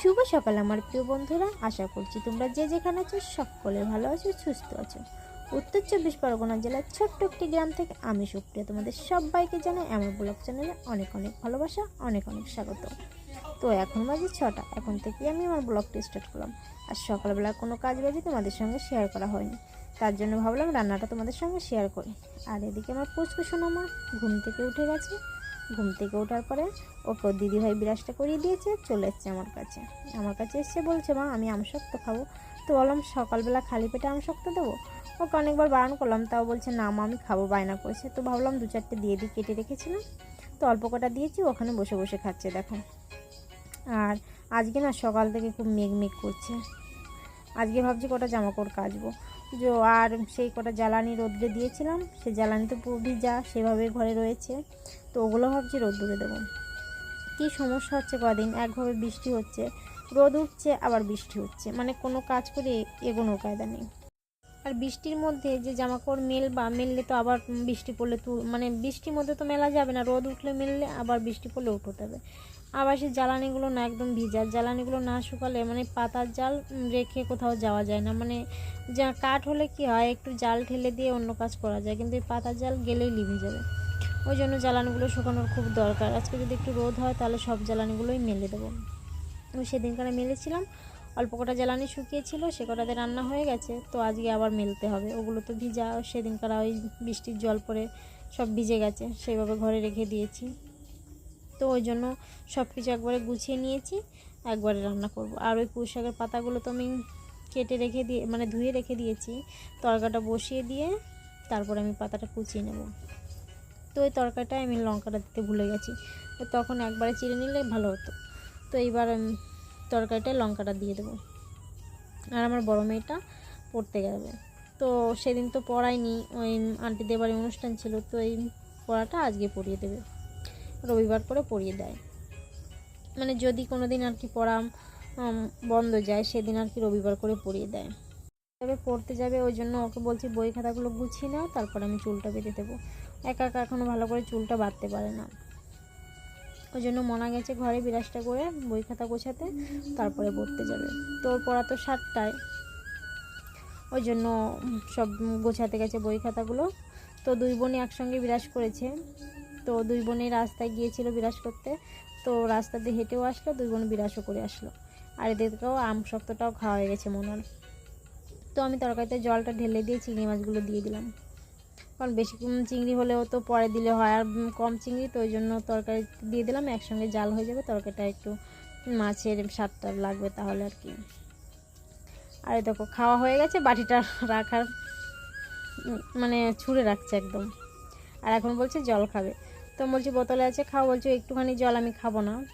শুভ সকাল আমার প্রিয় বন্ধুরা। আশা করছি তোমরা যে যেখানে আছো সকলে ভালো আছো, সুস্থ আছো। উত্তর চব্বিশ পরগনা জেলার ছোট্ট একটি গ্রাম থেকে আমি সুপ্রিয়া। তোমাদের সবাইকে জানাই আমার ব্লগ চ্যানেলে অনেক অনেক ভালোবাসা, অনেক অনেক স্বাগত। তো এখন বাজে ছটা, এখন থেকেই আমি আমার ব্লগটি স্টার্ট করলাম। আর সকালবেলা কোনো কাজ বাজে তোমাদের সঙ্গে শেয়ার করা হয়নি। তার জন্য ভাবলাম রান্নাটা তোমাদের সঙ্গে শেয়ার করি। আর এদিকে আমার পুচকু সোনামা ঘুম থেকে উঠে গেছে। ঘুম থেকে ওঠার পরে ওকে দিদিভাই বিরাজটা করিয়ে দিয়েছে, চলে এসছে আমার কাছে। আমার কাছে এসছে বলছে, মা, আমি আমশক্ত খাব। তো বললাম, সকালবেলা খালি পেটে আমশক্ত দেবো? ওকে অনেকবার বারণ করলাম, তাও বলছে, না মা, আমি খাব, বায়না করেছে। তো ভাবলাম দু চারটে দিয়ে দিই, কেটে রেখেছিলাম। তো অল্প কটা দিয়েছি, ওখানে বসে বসে খাচ্ছে, দেখো। আর আজকে না সকাল থেকে খুব মেঘ মেঘ করছে। আজকে ভাবছি কটা জামা কাপড় কাচবো। যে আর সেই কটা জ্বালানি রোদ্রে দিয়েছিলাম, সে জ্বালানি তো পুরো যা সেভাবে ঘরে রয়েছে, তো ওগুলো ভাবছি রোদ্দুরে দেবো। কী সমস্যা হচ্ছে কদিন? একভাবে বৃষ্টি হচ্ছে, রোদ উঠছে, আবার বৃষ্টি হচ্ছে মানে কোনো কাজ করে এগোনো কায়দা নেই। আর বৃষ্টির মধ্যে যে জামা কাপড় মেলবা, মেললে তো আবার বৃষ্টি পড়লে তো মানে বৃষ্টির মধ্যে তো মেলা যাবে না, রোদ উঠলে মেললে আবার বৃষ্টি পড়লে উঠোতে হবে। আবার সেই জ্বালানিগুলো না, একদম ভিজা জ্বালানিগুলো না শুকালে মানে পাতার জাল রেখে কোথাও যাওয়া যায় না। মানে যা কাঠ হলে কি হয়, একটু জাল ঠেলে দিয়ে অন্য কাজ করা যায়, কিন্তু এই পাতার জাল গেলেই লিভে যাবে। ওই জন্য জ্বালানিগুলো শুকানোর খুব দরকার। আজকে যদি একটু রোদ হয়, তাহলে সব জ্বালানিগুলোই মেলে দেবো। আমি সেদিনকারে মেলেছিলাম, অল্প কটা জ্বালানি শুকিয়েছিল, সে কটাতে রান্না হয়ে গেছে, তো আজকে আবার মেলতে হবে। ওগুলো তো ভিজা, সেদিনকার ওই বৃষ্টির জল পড়ে সব ভিজে গেছে, সেইভাবে ঘরে রেখে দিয়েছি। তো ওই জন্য সব কিছু একবারে গুছিয়ে নিয়েছি, একবারে রান্না করব। আর ওই পুঁই পাতাগুলো তো আমি কেটে রেখে দিয়ে মানে ধুয়ে রেখে দিয়েছি, তরকাটা বসিয়ে দিয়ে তারপর আমি পাতাটা কুচিয়ে নেব। তো ওই তরকারিটায় আমি লঙ্কাটা দিতে ভুলে গেছি, তো তখন একবারে চিড়ে নিলে ভালো হতো। তো এইবার তরকারিটায় লঙ্কাটা দিয়ে দেবো। আর আমার বড় মেয়েটা পড়তে যাবে তো সেদিন তো পড়ায়নি, ওই আন্টিদের বাড়ি অনুষ্ঠান ছিল, তো এই পড়াটা আজকে পড়িয়ে দেবে। রবিবার করে পড়িয়ে দেয়। মানে যদি কোনো দিন আর কি পড়া বন্ধ যায়, সেদিন আর কি রবিবার করে পড়িয়ে দেয়। তবে পড়তে যাবে, ওই জন্য ওকে বলছি, বই খাতাগুলো গুছিয়ে নাও, তারপর আমি চুলটা বেঁধে দেবো। একা একা এখনও ভালো করে চুলটা বাঁধতে পারে না। ওই জন্য মনা গেছে ঘরে বিরাজটা করে বই খাতা গোছাতে, তারপরে পড়তে যাবে। তোর পড়া তো সাতটায়। ওই জন্য সব গোছাতে গেছে বই খাতাগুলো। তো দুই বোনই একসঙ্গে বিরাজ করেছে। তো দুই বোনই রাস্তায় গিয়েছিল বিরাজ করতে। তো রাস্তা দিয়ে হেঁটেও আসলো, দুই বোন বিরাজও করে আসলো। আর এদেরকেও আম শক্তটাও খাওয়া হয়ে গেছে মনার তো আমি তরকারিতে জলটা ঢেলে দিয়ে চিংড়ি মাছগুলো দিয়ে দিলাম। কারণ বেশি চিংড়ি হলেও তো পরে দিলে হয়। আর কম চিংড়ি, তো ওই জন্য তরকারি দিয়ে দিলাম, একসঙ্গে জাল হয়ে যাবে। তরকারিটা একটু মাছের স্বাদটা লাগবে তাহলে আর কি। আর দেখো, খাওয়া হয়ে গেছে, বাটিটা রাখার মানে ছুঁড়ে রাখছে একদম। আর এখন বলছে জল খাবে। তো বলছি, বোতলে আছে, খাও। বলছো, একটুখানি জল আমি খাব না।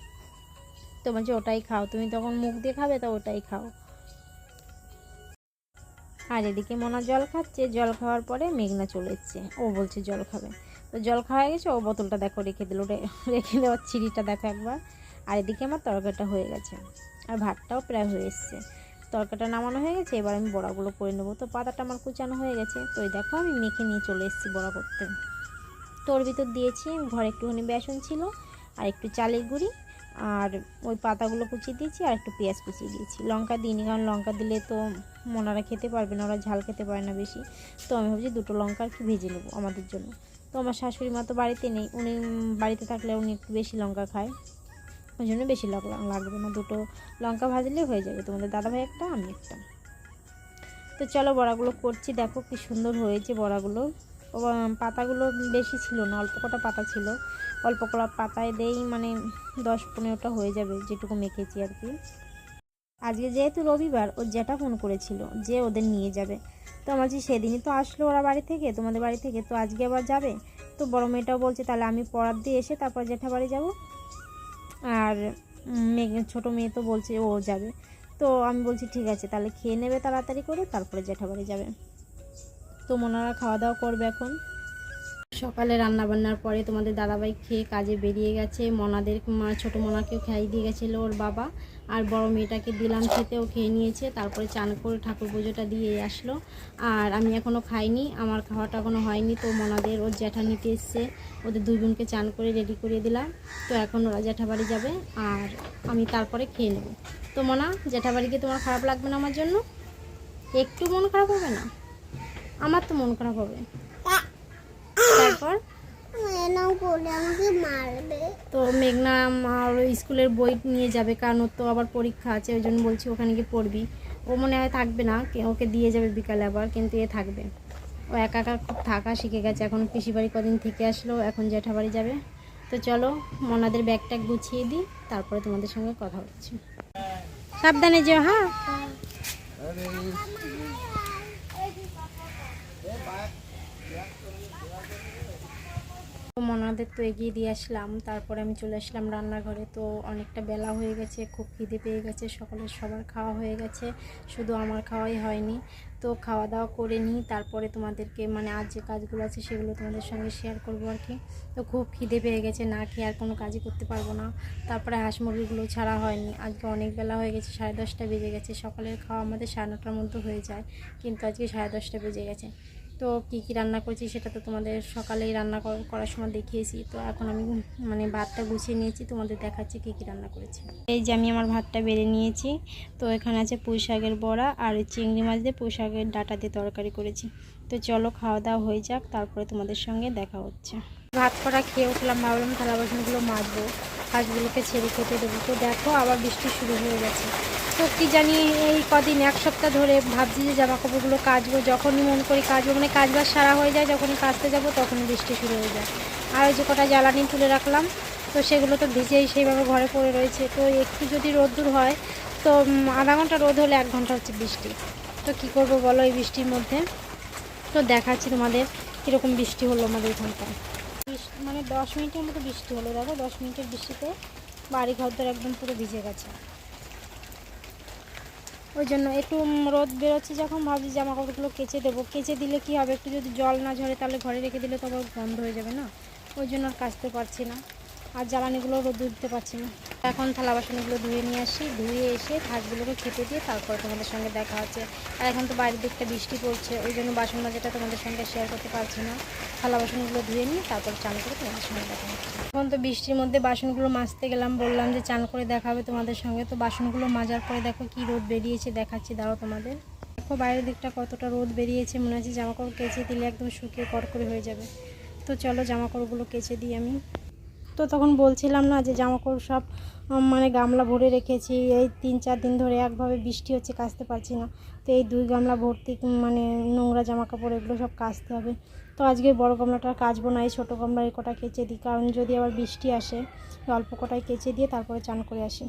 তো বলছে, ওটাই খাও। তুমি তখন মুখ দিয়ে খাবে, তো ওটাই খাও। আর এদিকে মোনা জল খাচ্ছে। জল খাওয়ার পরে মেঘনা চলে এসছে। ও বলছে, জল খাবে। তো জল খাওয়া গেছে। ও বোতলটা দেখো, রেখে দিল। রেখে দেওয়ার চিড়িটা দেখো একবার। আর এদিকে আমার তরকারিটা হয়ে গেছে। আর ভাতটাও প্রায় হয়ে এসছে। তরকারিটা নামানো হয়ে গেছে। এবার আমি বড়াগুলো করে নেব। তো পাতাটা আমার কুচানো হয়ে গেছে। তো এই দেখো, আমি মেখে নিয়ে চলে এসেছি বড়া করতে। তো ওর ভিতর দিয়েছি, ঘরে একটুখানি বেসন ছিল আর একটু চালের গুঁড়ি আর ওই পাতাগুলো কুচিয়ে দিয়েছি আর একটু পেঁয়াজ কুচিয়ে দিয়েছি। লঙ্কা দিইনি, কারণ লঙ্কা দিলে তো মোনারা খেতে পারবে না, ওরা ঝাল খেতে পারে না বেশি। তো আমি ভাবছি দুটো লঙ্কা আর কি ভেজে নেব আমাদের জন্য। তো আমার শাশুড়ি মা তো বাড়িতে নেই, উনি বাড়িতে থাকলে উনি একটু বেশি লঙ্কা খায়। ওই জন্য বেশি লঙ্কা লাগবে না, দুটো লঙ্কা ভাজলে হয়ে যাবে। তোমাদের দাদাভাই একটা, আমি একটা। তো চলো বড়াগুলো করছি, দেখো কি সুন্দর হয়েছে বড়াগুলো। পাতাগুলো বেশি ছিল না, অল্প কটা পাতা ছিল। অল্প কটা পাতায় দেই মানে দশ পনেরোটা হয়ে যাবে যেটুকু মেখেছি আর কি। আজকে যেহেতু রবিবার, ওর জ্যাঠা ফোন করেছিল যে ওদের নিয়ে যাবে। তো আমার যে সেদিনই তো আসলো ওরা বাড়ি থেকে, তোমাদের বাড়ি থেকে, তো আজকে আবার যাবে? তো বড় মেয়েটাও বলছে, তাহলে আমি পড়ার দিয়ে এসে তারপর জ্যাঠা বাড়ি যাব। আর মেয়ে ছোটো মেয়ে তো বলছে ও যাবে। তো আমি বলছি, ঠিক আছে, তাহলে খেয়ে নেবে তাড়াতাড়ি করে, তারপরে জ্যাঠা বাড়ি যাবে। তো মোনারা খাওয়া দাওয়া করবে এখন। সকালে রান্না বান্নার পরে তোমাদের দাদাভাই খেয়ে কাজে বেরিয়ে গেছে। মনাদের মা, ছোটো মনাকেও খাইয়ে দিয়ে গেছিল ওর বাবা। আর বড় মেয়েটাকে দিলাম খেতেও খেয়ে নিয়েছে। তারপরে চান করে ঠাকুর পুজোটা দিয়ে আসলো। আর আমি এখনও খাইনি, আমার খাওয়াটা এখনও হয়নি। তো মনাদের ওর জ্যাঠা নিতে এসছে। ওদের দুই বোনকে চান করে রেডি করে দিলাম। তো এখন ওরা জ্যাঠাবাড়ি যাবে আর আমি তারপরে খেয়ে নেব। তো মনা জ্যাঠাবাড়িকে তোমার খারাপ লাগবে না আমার জন্য? একটু মন খারাপ হবে না? আমার তো মন খারাপ হবে। তারপর? তো মেঘনা আমার ওই স্কুলের বই নিয়ে যাবে কারণ ওর তো আবার পরীক্ষা আছে ওই জন্য বলছি ওখানে গিয়ে পড়বি। ও মনে হয় থাকবে না কে- ওকে দিয়ে যাবে বিকালে আবার কিন্তু এ থাকবে। ও একা একা খুব থাকা শিখে গেছে এখন পিসি বাড়ি কদিন থেকে আসলো এখন জ্যাঠাবাড়ি যাবে। তো চলো মনাদের ব্যাগ ট্যাগ গুছিয়ে দিই তারপরে তোমাদের সঙ্গে কথা হচ্ছে সাবধানে যেও হ্যাঁ? তো মনাদের তো এগিয়ে দিয়ে আসলাম। তারপরে আমি চলে আসলাম রান্নাঘরে। তো অনেকটা বেলা হয়ে গেছে, খুব খিদে পেয়ে গেছে, সকালের সবার খাওয়া হয়ে গেছে। শুধু আমার খাওয়াই হয়নি। তো খাওয়া দাওয়া করে নিই, তারপরে তোমাদেরকে মানে আজ যে কাজগুলো আছে সেগুলো তোমাদের সঙ্গে শেয়ার করব আর কি। তো খুব খিদে পেয়ে গেছে, না খেয়ে আর কোনো কাজই করতে পারব না। তারপরে হাঁস মুরগিগুলো ছাড়া হয়নি। আজকে অনেক বেলা হয়ে গেছে, সাড়ে দশটা বেজে গেছে। সকালের খাওয়া আমাদের সাড়ে নটার মধ্যে হয়ে যায়। কিন্তু আজকে সাড়ে দশটা বেজে গেছে। তো কী কী রান্না করেছি সেটা তো তোমাদের সকালেই রান্না কর- করার সময় দেখিয়েছি। তো এখন আমি মানে ভাতটা গুছিয়ে নিয়েছি, তোমাদের দেখাচ্ছি কী কী রান্না করেছি। এই যে আমি আমার ভাতটা বেড়ে নিয়েছি, তো এখানে আছে পুঁই শাকের বড়া আর চিংড়ি মাছ দিয়ে পুঁই শাকের ডাটা দিয়ে তরকারি করেছি। তো চলো খাওয়া দাওয়া হয়ে যাক, তারপরে তোমাদের সঙ্গে দেখা হচ্ছে। ভাত করা খেয়ে উঠলাম, ভাবলাম থালা বাসনগুলো মাজবো, হাঁসগুলোকে ছেড়ে খেতে দেবো। তো দেখো আবার বৃষ্টি শুরু হয়ে গেছে। তো কি জানি এই কদিন, এক সপ্তাহ ধরে ভাবছি যে জামা কাপড়গুলো কাচবো। যখনই মন করি কাচবো মানে কাজবাজ সারা হয়ে যায়, যখনই কাচতে যাব, তখনই বৃষ্টি শুরু হয়ে যায়। আর যে কটা জ্বালানি তুলে রাখলাম, তো সেগুলো তো ভিজেই সেইভাবে ঘরে পড়ে রয়েছে। তো একটু যদি রোদ্দুর হয়, তো আধা ঘণ্টা রোদ হলে এক ঘণ্টা হচ্ছে বৃষ্টি। তো কি করব বলো এই বৃষ্টির মধ্যে? তো দেখাচ্ছি তোমাদের কীরকম বৃষ্টি হলো আমাদের এখানটায় মানে দশ মিনিটের মতো বৃষ্টি হলো, দেখো দশ মিনিটের বৃষ্টিতে বাড়ি ঘর দর একদম পুরো ভিজে গেছে। ওই জন্য একটু রোদ বেরোচ্ছে যখন, ভাবছি জামা কাপড়গুলো কেচে দেবো। কেচে দিলে কি হবে? একটু যদি জল না ঝরে তাহলে ঘরে রেখে দিলে তো আবার বন্ধ হয়ে যাবে না? ওই জন্য আর কাচতে পারছি না। আর জ্বালানিগুলো রোদ দিতে পারছি না। এখন থালা বাসনগুলো ধুয়ে নিয়ে আসি। ধুয়ে এসে ভাতগুলোকে খেতে দিয়ে তারপরে তোমাদের সঙ্গে দেখা হচ্ছে। আর এখন তো বাইরের দিকটা বৃষ্টি পড়ছে, ওই জন্য বাসন মাজাটা তোমাদের সঙ্গে শেয়ার করতে পারছি না। থালা বাসনগুলো ধুয়ে নিয়ে তারপর চান করে তোমাদের সঙ্গে দেখা হচ্ছে। এখন তো বৃষ্টির মধ্যে বাসনগুলো মাজতে গেলাম, বললাম যে চান করে দেখা হবে তোমাদের সঙ্গে। তো বাসনগুলো মাজার পরে দেখো কি রোদ বেরিয়েছে, দেখাচ্ছি, দাঁড়াও তোমাদের। দেখো বাইরের দিকটা কতটা রোদ বেরিয়েছে, মনে হচ্ছে জামা কাপড় কেচে দিলে একদম শুকিয়ে কড়কড়ে হয়ে যাবে। তো চলো জামা কাপড়গুলো কেচে দিই আমি। তো তখন বলছিলাম না যে জামাকাপড় সব মানে গামলা ভরে রেখেছি। এই তিন চার দিন ধরে একভাবে বৃষ্টি হচ্ছে, কাচতে পারছি না। তো এই দুই গামলা ভর্তি মানে নোংরা জামা কাপড় এগুলো সব কাচতে হবে। তো আজকে বড় গামলাটা কাচবো না, এই ছোটো গামলা এই কটা কেচে দিই। কারণ যদি আবার বৃষ্টি আসে, অল্প কটাই কেচে দিয়ে তারপরে চান করে আসি।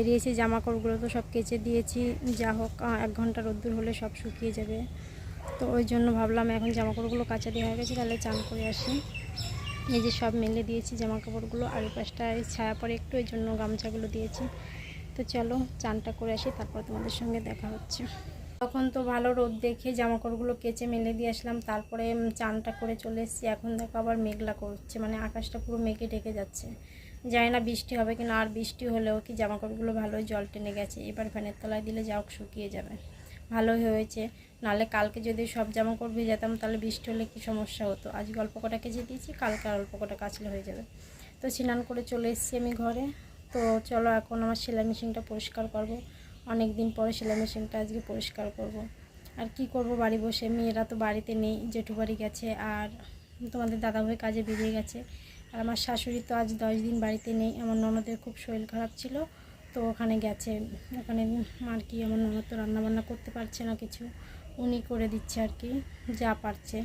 বেরিয়েছে জামা কাপড়গুলো তো সব কেচে দিয়েছি। যা হোক এক ঘণ্টা রোদ্দুর হলে সব শুকিয়ে যাবে। তো ওই জন্য ভাবলাম এখন জামা কাপড়গুলো কাচা দিয়ে হয়ে গেছে, তাহলে চান করে আসি। এই যে সব মেলে দিয়েছি জামা কাপড়গুলো আর ওই পাশটায় ছায়া পড়ে একটু, এই জন্য গামছাগুলো দিয়েছি। তো চলো, চানটা করে আসি, তারপর তোমাদের সঙ্গে দেখা হচ্ছে। তখন তো ভালো রোদ দেখে জামা কাপড়গুলো কেচে মেলে দিয়ে আসলাম, তারপরে চানটা করে চলে এসেছি। এখন দেখো আবার মেঘলা করছে মানে আকাশটা পুরো মেঘে ঢেকে যাচ্ছে। জানি না বৃষ্টি হবে কিনা, আর বৃষ্টি হলেও কি জামা কাপড়গুলো ভালোই জল টেনে গেছে। এবার ফ্যানের তলায় দিলে যাও শুকিয়ে যাবে। ভালোই হয়েছে। নাহলে কালকে যদি সব জামা কাপড় ভেজাতাম তাহলে বৃষ্টি হলে কি সমস্যা হতো? আজকে অল্প কটা কেচে দিয়েছি কালকে আর অল্প কটা কাচলে হয়ে যাবে। তো স্নান করে চলে এসেছি আমি ঘরে। তো চলো এখন আমার সেলাই মেশিনটা পরিষ্কার করব। অনেক দিন পরে সেলাই মেশিনটা আজকে পরিষ্কার করব। আর কি করব বাড়ি বসে? মেয়েরা তো বাড়িতে নেই জেঠু বাড়ি গেছে, আর তোমাদের দাদাভাই কাজে বেরিয়ে গেছে। আর আমার শাশুড়ি তো আজ দশ দিন বাড়িতে নেই, আমার ননদের খুব শরীর খারাপ ছিল, তো ওখানে গেছে। ওখানে আর কি আমার ননদ তো রান্নাবান্না করতে পারছে না কিছু, উনি করে দিচ্ছে আর কি, যা পারছে।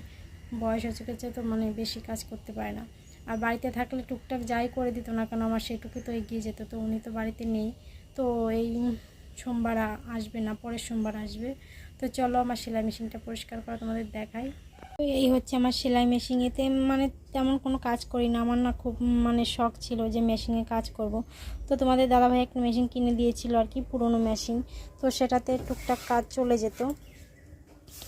বয়স হচ্ছে গেছে তো মানে বেশি কাজ করতে পারে না। আর বাড়িতে থাকলে টুকটাক যাই করে দিত না কেন, আমার সেটুকু তো এগিয়ে যেত, তো উনি তো বাড়িতে নেই। তো এই সোমবার আসবে না, পরের সোমবার আসবে। তো চলো আমার সেলাই মেশিনটা পরিষ্কার করা তোমাদের দেখাই। এই হচ্ছে আমার সেলাই মেশিন এতে মানে তেমন কোনো কাজ করি না। আমার না খুব মানে শখ ছিল যে মেশিনে কাজ করব। তো তোমাদের দাদাভাই একটা মেশিন কিনে দিয়েছিল আর কি, পুরনো মেশিন তো সেটাতে টুকটাক কাজ চলে যেত।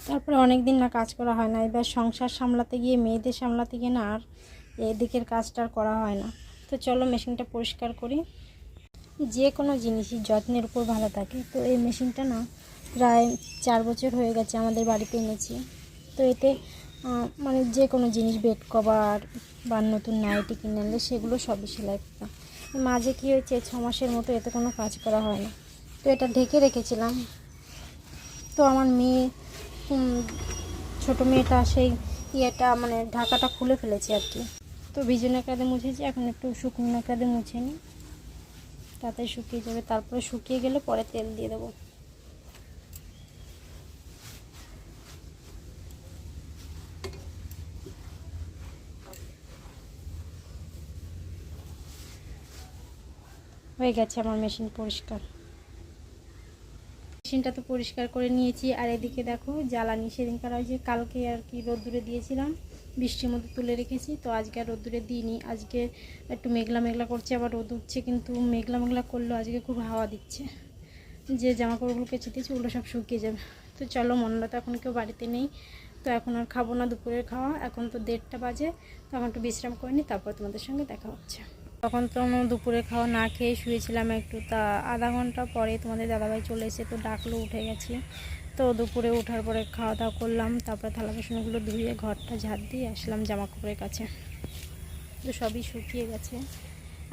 তারপরে অনেক দিন না কাজ করা হয় না। এবার সংসার সামলাতে গিয়ে, মেয়েদের সামলাতে গিয়ে না আর এদিকের কাজটা করা হয় না। তো চলো মেশিনটা পরিষ্কার করি। যে কোনো জিনিসই যত্নের উপর ভালো থাকে। তো এই মেশিনটা না প্রায় চার বছর হয়ে গেছে আমাদের বাড়িতে এনেছি। তো এতে মানে যে কোনো জিনিস বেড কভার বা নতুন নাইটি কিনে আনলে সেগুলো সবই সেলাই করতাম। মাঝে কী হয়েছে, ছ মাসের মতো এতে কোনো কাজ করা হয় না। তো এটা ঢেকে রেখেছিলাম। তো আমার মেয়ে ছোটো মেয়েটা সেই ইয়েটা মানে ঢাকাটা খুলে ফেলেছে আর কি। তো ভিজনে কাঁদে মুছেছি, এখন একটু শুকনো কাঁদে মুছে নিই। তাতে শুকিয়ে যাবে, তারপরে শুকিয়ে গেলে পরে তেল দিয়ে দেবো। হয়ে গেছে আমার মেশিন পরিষ্কার। মেশিনটা তো পরিষ্কার করে নিয়েছি, আর এদিকে দেখো জ্বালানি, সেদিনকার ওই যে কালকে আর কি রোদ্দুরে দিয়েছিলাম, বৃষ্টির মধ্যে তুলে রেখেছি, তো আজকে আর রোদ্দুরে দিইনি, আজকে একটু মেঘলা মেঘলা করছে, আবার রোদ উঠছে কিন্তু মেঘলা মেঘলা করলেও আজকে খুব হাওয়া দিচ্ছে। যে জামা কাপড়গুলো কেচে দিয়েছি, ওগুলো সব শুকিয়ে যাবে। তো চলো মনরা তো এখন কেউ বাড়িতে নেই, তো এখন আর খাব না, দুপুরের খাওয়া, এখন তো দেড়টা বাজে, তো এখন একটু বিশ্রাম করে নিই তারপর তোমাদের সঙ্গে দেখা হচ্ছে। তখন তো দুপুরে খাওয়া না খেয়ে শুয়েছিলাম একটু। তা আধা ঘণ্টা পরে তোমাদের দাদাভাই চলে এসে তো ডাকলো, উঠে গেছি। তো দুপুরে ওঠার পরে খাওয়া দাওয়া করলাম, তারপরে থালা বাসনগুলো ধুয়ে ঘরটা ঝাড় দিয়ে আসলাম জামা কাপড়ের কাছে। তো সবই শুকিয়ে গেছে,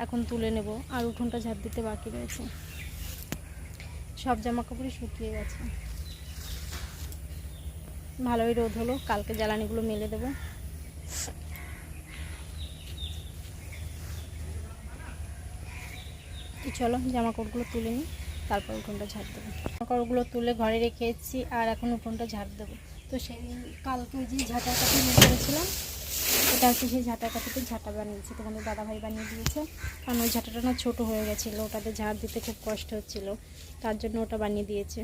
এখন তুলে নেব, আর উঠোনটা ঝাড় দিতে বাকি রয়েছে। সব জামা কাপড়ই শুকিয়ে গেছে। ভালোই রোদ হলো, কালকে জ্বালানিগুলো মেলে দেবো। চলো জামা কাপড়গুলো তুলে নিই, তারপর উঠোনটা ঝাড় দেবো। জামা কাপড়গুলো তুলে ঘরে রেখে এসেছি আর এখন উঠোনটা ঝাড় দেবো। তো সেই কালকে যে ঝাঁটার কাঠি নিয়ে করেছিলাম, এটা হচ্ছে সেই ঝাঁটার কাঠিতে ঝাঁটা বানিয়েছি। তোমাদের দাদাভাই বানিয়ে দিয়েছে। কারণ ওই ঝাঁটাটা না ছোটো হয়ে গেছিল, ওটাতে ঝাড় দিতে খুব কষ্ট হচ্ছিল। তার জন্য ওটা বানিয়ে দিয়েছে।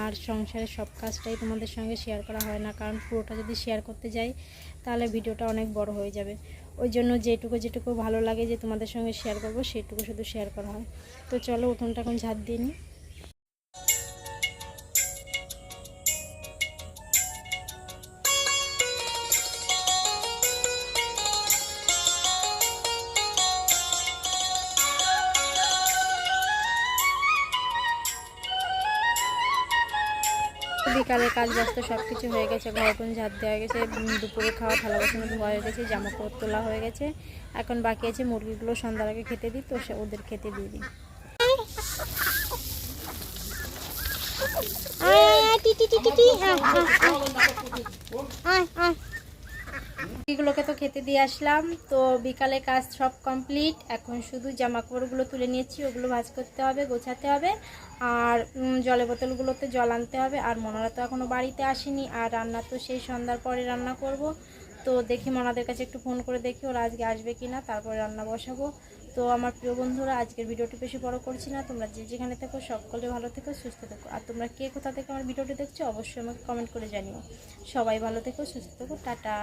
আর সংসারের সব কাজটাই তোমাদের সঙ্গে শেয়ার করা হয় না, কারণ পুরোটা যদি শেয়ার করতে যাই, তাহলে ভিডিওটা অনেক বড় হয়ে যাবে। ওই জন্য যেটুকু যেটুকু ভালো লাগে যে তোমাদের সঙ্গে শেয়ার করব, সেটুকু শুধু শেয়ার করা হয়। তো চলো, উঠোনটা এখন ঝাড় দিয়ে নিই বিকালের কাজ ব্যস্ত সব কিছু হয়ে গেছে, ঘর ঘরটন ঝাঁপ দেওয়া গেছে দুপুরে খাওয়া, থালা বাসন ধোয়া হয়ে গেছে জামা কাপড় তোলা হয়ে গেছে। এখন বাকি আছে মুরগিগুলো সন্ধ্যার আগে খেতে দিই, তো ওদের খেতে দিয়ে দিই। মুরগিগুলোকে তো খেতে দিয়ে আসলাম। তো বিকালে কাজ সব কমপ্লিট। এখন শুধু জামা কাপড়গুলো তুলে নিয়েছি, ওগুলো ভাজ করতে হবে, গোছাতে হবে। আর জলের বোতলগুলোতে জল আনতে হবে। আর মনারা তো এখনও বাড়িতে আসেনি, আর রান্না তো সেই সন্ধ্যার পরে রান্না করব। তো দেখি মনাদের কাছে একটু ফোন করে দেখি ওরা আজকে আসবে কি না তারপরে রান্না বসাবো। তো আমার প্রিয় বন্ধুরা, আজকের ভিডিওটি বেশি বড় করছি না। তোমরা যে যেখানে থাকো, সকলে ভালো থেকো, সুস্থ থেকো। আর তোমরা কে কোথা থেকে আমার ভিডিওটি দেখছ, অবশ্যই আমাকে কমেন্ট করে জানিও। সবাই ভালো থেকো, সুস্থ থেকো, টাটা।